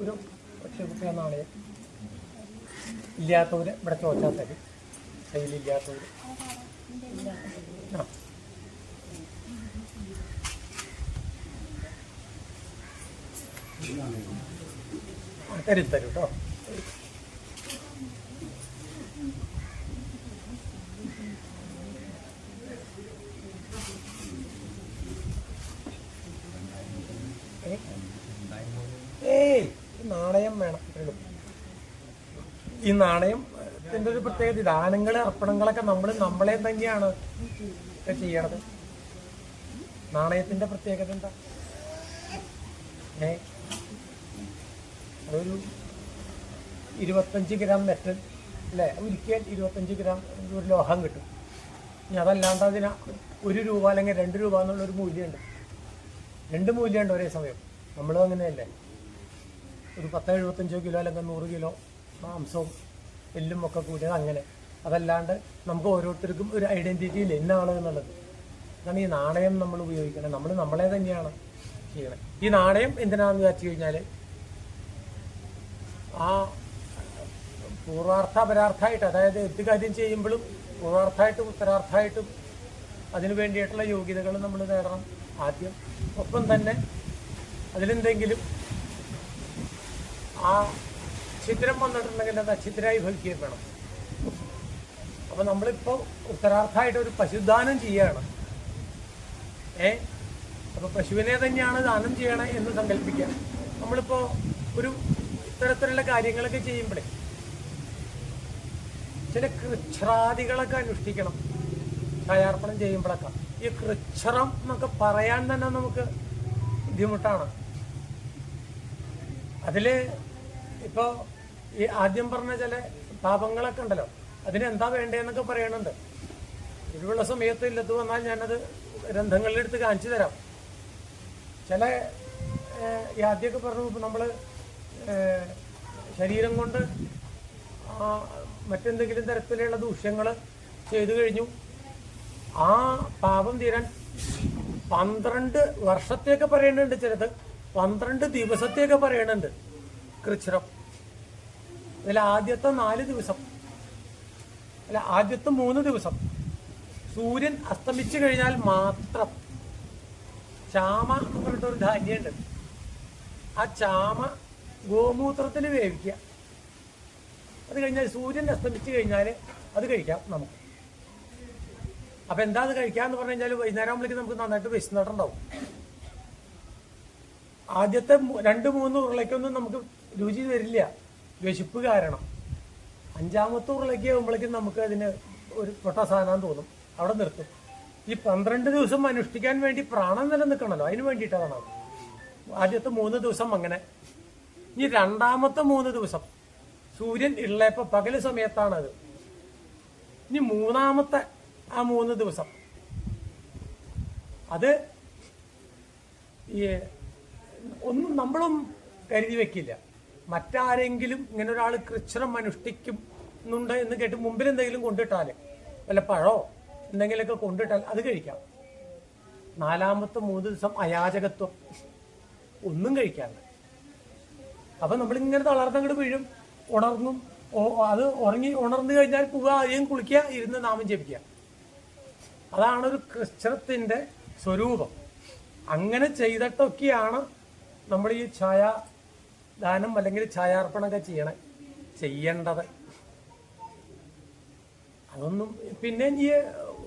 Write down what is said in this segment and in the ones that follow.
ഒരു പക്ഷെ കുട്ടിയ നാണയം ഇല്ലാത്തവർ ഇവിടെ ചോദിച്ചാൽ തരും കയ്യിലില്ലാത്തവർ തരും തരും കേട്ടോ. ഈ നാണയം ഇതിന്റെ ഒരു പ്രത്യേകത ദാനങ്ങൾ അർപ്പണങ്ങളൊക്കെ നമ്മൾ നമ്മളെ തന്നെയാണ് ചെയ്യണത്. നാണയത്തിന്റെ പ്രത്യേകത എന്താ? ഏ? അതൊരു ഇരുപത്തഞ്ച് ഗ്രാം മെറ്റൽ അല്ലേ? ഒരിക്കൽ ഇരുപത്തഞ്ച് ഗ്രാം ഒരു ലോഹം കിട്ടും. ഇനി അതല്ലാണ്ട് അതിന് ഒരു രൂപ അല്ലെങ്കിൽ രണ്ട് രൂപ എന്നുള്ളൊരു മൂല്യമുണ്ട്. രണ്ട് മൂല്യമുണ്ട് ഒരേ സമയം. നമ്മളും അങ്ങനെയല്ലേ? ഒരു പത്ത് എഴുപത്തഞ്ചോ കിലോ അല്ലെങ്കിൽ നൂറ് കിലോ മാംസവും എല്ലും ഒക്കെ കൂടിയത് അങ്ങനെ. അതല്ലാണ്ട് നമുക്ക് ഓരോരുത്തർക്കും ഒരു ഐഡന്റിറ്റി ഇല്ല ഇന്നാണ് എന്നുള്ളത്. അതാണ് ഈ നാണയം നമ്മൾ ഉപയോഗിക്കണം നമ്മൾ നമ്മളെ തന്നെയാണ് ചെയ്യണം ഈ നാണയം എന്തിനാണെന്ന് വിചാരിച്ചു കഴിഞ്ഞാൽ ആ പൂർവാർത്ഥ അപരാർത്ഥമായിട്ട് അതായത് എന്ത് കാര്യം ചെയ്യുമ്പോഴും പൂർവാർത്ഥമായിട്ടും ഉത്തരാർത്ഥമായിട്ടും അതിനു വേണ്ടിയിട്ടുള്ള യോഗ്യതകൾ നമ്മൾ നേടണം. ആദ്യം ഒപ്പം തന്നെ അതിലെന്തെങ്കിലും ആ ഛിദ്രം വന്നിട്ടുണ്ടെങ്കിൽ അത് അഛിദ്രായി ഭവിക്കപ്പെടണം വേണം. അപ്പൊ നമ്മളിപ്പോ ഉത്തരാർത്ഥമായിട്ട് ഒരു പശുദാനം ചെയ്യാണ്. ഏ? അപ്പൊ പശുവിനെ തന്നെയാണ് ദാനം ചെയ്യണേ എന്ന് സങ്കല്പിക്കാം നമ്മളിപ്പോ ഒരു ഇത്തരത്തിലുള്ള കാര്യങ്ങളൊക്കെ ചെയ്യുമ്പോഴേ ചില കൃച്ഛ്രാദികളൊക്കെ അനുഷ്ഠിക്കണം. ഛായാർപ്പണം ചെയ്യുമ്പോഴൊക്കെ ഈ കൃച്ഛ്രം എന്നൊക്കെ പറയാൻ തന്നെ നമുക്ക് ബുദ്ധിമുട്ടാണ്. അതിൽ ഇപ്പോ ഈ ആദ്യം പറഞ്ഞ ചില പാപങ്ങളൊക്കെ ഉണ്ടല്ലോ. അതിനെന്താ വേണ്ടതെന്നൊക്കെ പറയണുണ്ട്. ഒഴിവുള്ള സമയത്ത് ഇല്ലത്ത് വന്നാൽ ഞാനത് ഗ്രന്ഥങ്ങളിലെടുത്ത് കാണിച്ചു തരാം. ചില ഈ ആദ്യമൊക്കെ പറഞ്ഞു നമ്മൾ ശരീരം കൊണ്ട് മറ്റെന്തെങ്കിലും തരത്തിലുള്ള ദൂഷ്യങ്ങൾ ചെയ്തു കഴിഞ്ഞു. ആ പാപം തീരാൻ പന്ത്രണ്ട് വർഷത്തേക്ക് പറയുന്നുണ്ട് ചിലത്. പന്ത്രണ്ട് ദിവസത്തേക്ക് പറയുന്നുണ്ട് കൃച്ഛ്രം ഇതിൽ ആദ്യത്തെ നാല് ദിവസം. അല്ല ആദ്യത്തെ മൂന്ന് ദിവസം. സൂര്യൻ അസ്തമിച്ചു കഴിഞ്ഞാൽ മാത്രം ചാമ എന്ന് പറഞ്ഞിട്ടൊരു ധാന്യമുണ്ട്. ആ ചാമ ഗോമൂത്രത്തിൽ വേവിക്കുക. അത് കഴിഞ്ഞാൽ സൂര്യൻ അസ്തമിച്ചു കഴിഞ്ഞാൽ അത് കഴിക്കാം നമുക്ക്. അപ്പൊ എന്താ അത് കഴിക്കാന്ന് പറഞ്ഞു കഴിഞ്ഞാൽ വൈകുന്നേരം ആകുമ്പോഴേക്ക് നമുക്ക് നന്നായിട്ട് വിശന്നിട്ടുണ്ടാവും. ആദ്യത്തെ രണ്ട് മൂന്ന് ഉരുളയ്ക്കൊന്നും നമുക്ക് രുചി വരില്ല. വിശപ്പ് കാരണം. അഞ്ചാമത്തെ ഉരുളയ്ക്ക് ആകുമ്പോഴേക്കും നമുക്ക് അതിന് ഒരു പൊട്ട സാധനം തോന്നും. അവിടെ നിർത്തും. ഈ പന്ത്രണ്ട് ദിവസം അനുഷ്ഠിക്കാൻ വേണ്ടി പ്രാണൻ നിലനിൽക്കണല്ലോ. അതിന് വേണ്ടിയിട്ടാണ് ആദ്യത്തെ മൂന്ന് ദിവസം അങ്ങനെ. ഇനി രണ്ടാമത്തെ മൂന്ന് ദിവസം. സൂര്യൻ ഉള്ളപ്പോ പകൽ സമയത്താണത്. ഇനി മൂന്നാമത്തെ ആ മൂന്ന് ദിവസം. അത് ഈ ഒന്നും നമ്മളും കരുതി വെക്കില്ല. മറ്റാരെങ്കിലും ഇങ്ങനെ ഒരാൾ കൃച്ഛ്രം അനുഷ്ഠിക്കുന്നുണ്ട് എന്ന് കേട്ട് മുമ്പിൽ എന്തെങ്കിലും കൊണ്ടിട്ടാൽ വല്ല പഴോ എന്തെങ്കിലുമൊക്കെ കൊണ്ടിട്ടാൽ അത് കഴിക്കാം. നാലാമത്തെ മൂന്ന് ദിവസം അയാചകത്വം. ഒന്നും കഴിക്കാണ്ട് അപ്പൊ നമ്മളിങ്ങനെ തളർന്നങ്ങോട്ട് വീഴും ഉണർന്നും അത് ഉറങ്ങി ഉണർന്നു കഴിഞ്ഞാൽ പോവുക ആദ്യം കുളിക്കുക ഇരുന്ന് നാമം ജപിക്കുക. അതാണ് ഒരു ക്രിസ്ത്യത്തിന്റെ സ്വരൂപം. അങ്ങനെ ചെയ്തിട്ടൊക്കെയാണ് നമ്മൾ ഈ ഛായാദാനം അല്ലെങ്കിൽ ഛായാർപ്പണമൊക്കെ ചെയ്യണേ ചെയ്യേണ്ടത്. അതൊന്നും പിന്നെ ഈ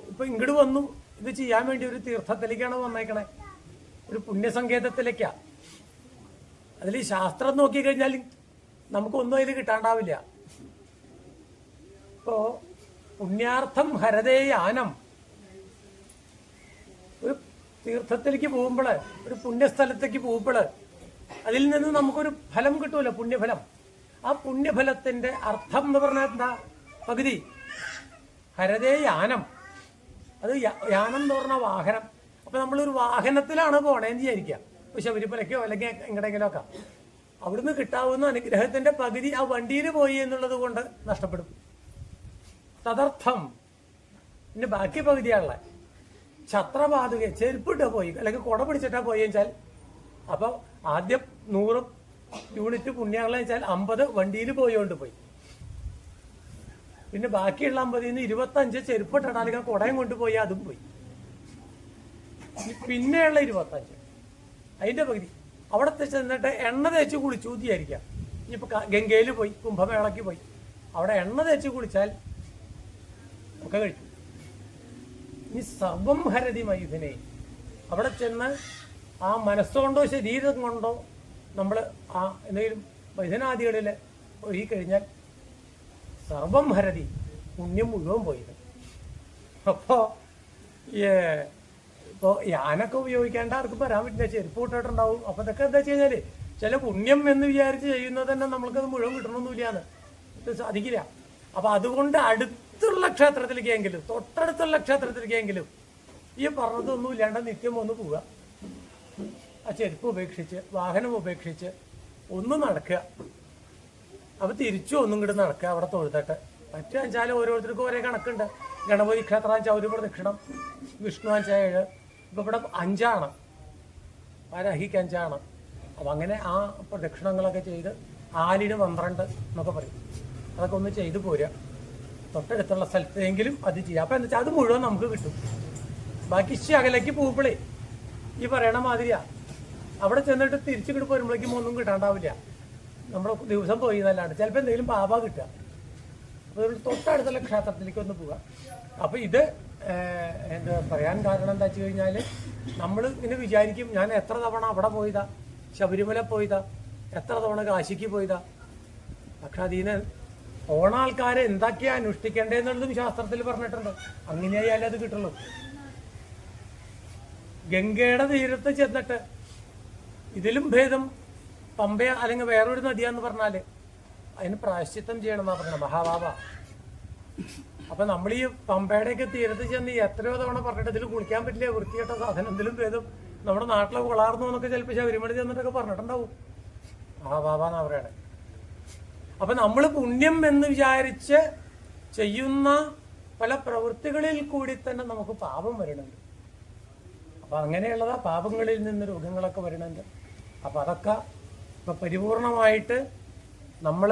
ഇപ്പൊ ഇങ്ങോട്ട് വന്നു. ഇത് ചെയ്യാൻ വേണ്ടി ഒരു തീർത്ഥത്തിലേക്കാണ് വന്നേക്കണേ. ഒരു പുണ്യസങ്കേതത്തിലേക്കാ. അതിൽ ശാസ്ത്രം നോക്കിക്കഴിഞ്ഞാൽ നമുക്കൊന്നും അതിൽ കിട്ടാണ്ടാവില്ല. ഇപ്പോ പുണ്യാർത്ഥം ഹരതേ യാനം. ഒരു തീർത്ഥത്തിലേക്ക് പോകുമ്പോൾ ഒരു പുണ്യസ്ഥലത്തേക്ക് പോകുമ്പോൾ അതിൽ നിന്ന് നമുക്കൊരു ഫലം കിട്ടുമല്ലോ പുണ്യഫലം. ആ പുണ്യഫലത്തിന്റെ അർത്ഥം എന്ന് പറഞ്ഞാൽ എന്താ? പകുതി. ഹരതേ യാനം. അത് യാനം എന്ന് പറഞ്ഞ വാഹനം. അപ്പൊ നമ്മളൊരു വാഹനത്തിലാണ് പോണേന്ന് വിചാരിക്കുക. ഇപ്പൊ ശബരിമലയ്ക്കോ അല്ലെങ്കിൽ എങ്ങടെങ്കിലോ ഒക്കെ. അവിടുന്ന് കിട്ടാവുന്ന അനുഗ്രഹത്തിന്റെ പകുതി ആ വണ്ടിയിൽ പോയി എന്നുള്ളത് കൊണ്ട് നഷ്ടപ്പെടും. തദർത്ഥം. പിന്നെ ബാക്കി പകുതിയാണുള്ള ഛത്രപാതുക ചെരുപ്പിട്ടാ പോയി. അല്ലെങ്കിൽ കുട പിടിച്ചിട്ടാ പോയി വെച്ചാൽ അപ്പോൾ ആദ്യം നൂറ് യൂണിറ്റ് പുണ്യാളെന്ന് വെച്ചാൽ അമ്പത് വണ്ടിയിൽ പോയോണ്ട് പോയി. പിന്നെ ബാക്കിയുള്ള അമ്പതിൽ നിന്ന് ഇരുപത്തഞ്ച് ചെരുപ്പിട്ടാണെങ്കിൽ കുടയും കൊണ്ടുപോയി അതും പോയി. പിന്നെയുള്ള ഇരുപത്തഞ്ച്. അതിന്റെ പകുതി. അവിടെ ചെന്നിട്ട് എണ്ണ തേച്ച് കുളിച്ചു വിചാരിക്കാം ഇനിയിപ്പോ ഗംഗയിൽ പോയി കുംഭമേളയ്ക്ക് പോയി. അവിടെ എണ്ണ തേച്ച് കുളിച്ചാൽ ഒക്കെ കഴിക്കും. ഇനി സർവം ഹരതി മയുധനെ അവിടെ ചെന്ന് ആ മനസ്സുകൊണ്ടോ ശരീരം കൊണ്ടോ നമ്മൾ ആ എന്തെങ്കിലും വൈദ്യനാദികളിൽ ഒഴുകി കഴിഞ്ഞാൽ സർവം ഹരതി പുണ്യം മുഴുവൻ പോയത് അപ്പോ ഇപ്പോ യാനൊക്കെ ഉപയോഗിക്കേണ്ട ആർക്കും വരാൻ പറ്റില്ല. ചെരുപ്പ് ഇട്ടിട്ടുണ്ടാവും അപ്പൊ ഇതൊക്കെ എന്താ വെച്ച് ചില പുണ്യം എന്ന് വിചാരിച്ച് ചെയ്യുന്നത് തന്നെ നമ്മൾക്കത് മുഴുവൻ കിട്ടണമെന്നില്ലാന്ന് സാധിക്കില്ല. അപ്പൊ അതുകൊണ്ട് അടുത്തുള്ള ക്ഷേത്രത്തിലേക്കെങ്കിലും തൊട്ടടുത്തുള്ള ക്ഷേത്രത്തിലേക്കെങ്കിലും ഈ പറഞ്ഞതൊന്നും ഇല്ലാണ്ട് നിത്യം ഒന്ന് പോവുക. ചെരുപ്പ് ഉപേക്ഷിച്ച് വാഹനം ഉപേക്ഷിച്ച് ഒന്നും നടക്കുക. അപ്പൊ തിരിച്ചു ഒന്നും കൂടി നടക്കുക അവിടെ തൊഴുതട്ടെ. പറ്റുക വെച്ചാൽ ഓരോരുത്തർക്കും ഒരേ കണക്കുണ്ട്. ഗണപതി ക്ഷേത്രം ചൗരി പ്രദക്ഷിണം വിഷ്ണു അഞ്ച ഏഴ്. ഇപ്പൊ ഇവിടെ അഞ്ചാണ്. വരാഹിക്ക് അഞ്ചാണ്. അപ്പൊ അങ്ങനെ ആ പ്രദക്ഷിണങ്ങളൊക്കെ ചെയ്ത് ആലിന് പന്ത്രണ്ട് എന്നൊക്കെ പറയും. അതൊക്കെ ഒന്ന് ചെയ്തു പോരുക. തൊട്ടടുത്തുള്ള സ്ഥലത്തെങ്കിലും അത് ചെയ്യാം. അപ്പൊ എന്താ വെച്ചാൽ അത് മുഴുവൻ നമുക്ക് കിട്ടും. ബാക്കി ശകലയ്ക്ക് പൂപ്പിളി ഈ പറയണ മാതിരിയാ. അവിടെ ചെന്നിട്ട് തിരിച്ചിങ്ങോട്ട് വരുമ്പോഴേക്കും ഒന്നും കിട്ടാണ്ടാവില്ല. നമ്മുടെ ദിവസം പോയി എന്നല്ലാണ്ട്. ചിലപ്പോൾ എന്തെങ്കിലും പാപ കിട്ടുക. അപ്പോൾ തൊട്ടടുത്തുള്ള ക്ഷേത്രത്തിലേക്ക് ഒന്ന് പോവുക. അപ്പോൾ ഇത് എന്താ പറയാൻ കാരണം എന്താ വെച്ച് കഴിഞ്ഞാൽ നമ്മൾ ഇങ്ങനെ വിചാരിക്കും ഞാൻ എത്ര തവണ അവിടെ പോയതാ? ശബരിമല പോയതാ? എത്ര തവണ കാശിക്ക് പോയതാ? പക്ഷെ അതിന് ഓണ ആൾക്കാരെ എന്തൊക്കെയാ അനുഷ്ഠിക്കേണ്ടതെന്നുള്ളതും ശാസ്ത്രത്തിൽ പറഞ്ഞിട്ടുണ്ട്. അങ്ങനെയായാലേ അത് കിട്ടുള്ളൂ. ഗംഗയുടെ തീരത്ത് ചെന്നിട്ട് ഇതിലും ഭേദം പമ്പ അല്ലെങ്കിൽ വേറൊരു നദിയാന്ന് പറഞ്ഞാൽ അതിന് പ്രായശ്ചിത്തം ചെയ്യണമെന്നാ പറഞ്ഞത് മഹാബാബ അപ്പൊ നമ്മൾ ഈ പമ്പയുടെയൊക്കെ തീരത്ത് ചെന്ന് എത്രയോ തവണ പറഞ്ഞിട്ട് ഇതിൽ കുളിക്കാൻ പറ്റില്ല വൃത്തികെട്ട സാധനം എന്തിലും ഭേദം. നമ്മുടെ നാട്ടിലെ കൊളാർന്നു എന്നൊക്കെ ചിലപ്പോൾ ശബരിമല ചെന്നിട്ടൊക്കെ പറഞ്ഞിട്ടുണ്ടാവും. മഹാബാബ എന്നാ പറയണേ. അപ്പൊ നമ്മൾ പുണ്യം എന്ന് വിചാരിച്ച് ചെയ്യുന്ന പല പ്രവൃത്തികളിൽ കൂടി തന്നെ നമുക്ക് പാപം വരുന്നുണ്ട് അപ്പൊ അങ്ങനെയുള്ളതാ പാപങ്ങളിൽ നിന്ന് രോഗങ്ങളൊക്കെ വരുന്നുണ്ട് അപ്പൊ അതൊക്കെ ഇപ്പൊ പരിപൂർണമായിട്ട് നമ്മൾ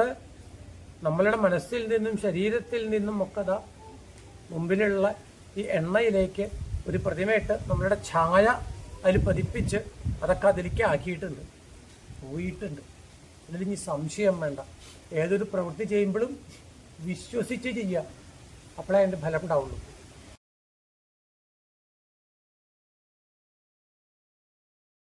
നമ്മളുടെ മനസ്സിൽ നിന്നും ശരീരത്തിൽ നിന്നും ഒക്കെ അതാ മുമ്പിലുള്ള ഈ എണ്ണയിലേക്ക് ഒരു പ്രതിമയിട്ട് നമ്മളുടെ ഛായ അതിൽ പതിപ്പിച്ച് അതൊക്കെ അതിലേക്ക് ആക്കിയിട്ടുണ്ട്. പോയിട്ടുണ്ട്. അതിൽ ഇനി സംശയം വേണ്ട. ഏതൊരു പ്രവൃത്തി ചെയ്യുമ്പോഴും വിശ്വസിച്ച് ചെയ്യുക അപ്പോഴേ അതിന്റെ ഫലം ഉണ്ടാവുള്ളൂ.